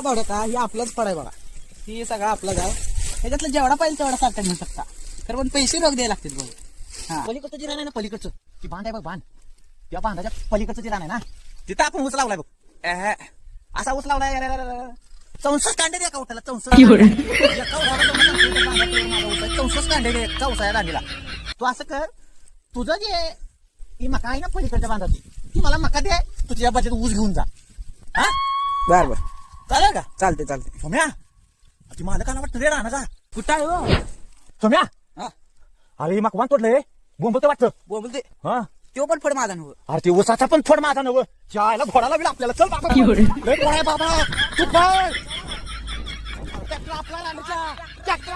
बावड्या का? हे आपलंच आहे बघा. ही सगळा आपलाच आहे ह्याच्यातलं जेवढा पाहिजे तेवढा सारखा घेऊ शकता. तर पण पैसे रोग द्यायला लागतील बघ. हा. पलीकडचं जे रान आहे ना पलीकडचं. ती बांध आहे बघ बांध त्या बांधाच्या पलीकडचं जे रान आहे ना तिथं आपण ऊस लावलाय बघ. असा ऊस लावलाय. चौसष्ट कांडे दे एका उठाला चौसष्ट. चौसष्ट कांडे दे एका उसाच्या दांडीला. तू असं कर तुझं जे ही मका आहे ना पलीकडच्या बांधाची ती मला मका दे तू तुझ्या बजेट ऊस घेऊन जा. हा? बर बर. चालेल का? चालते चालते सोम्या ती मालकाला वाटतं रे राहणार कुठं आहे हो? सोम्या हा? अरे ही मका तोडलंय बोंबत वाटतं. बोलते हा? तो पण फड माझा नव्ह. अरे ते उसाचा पण फड माझा नव चायला घोडाला बिल आपल्याला. चल बाबा. लय गोड आहे बाबा. तू ट्रॅक्टर आपला ट्रॅक्टर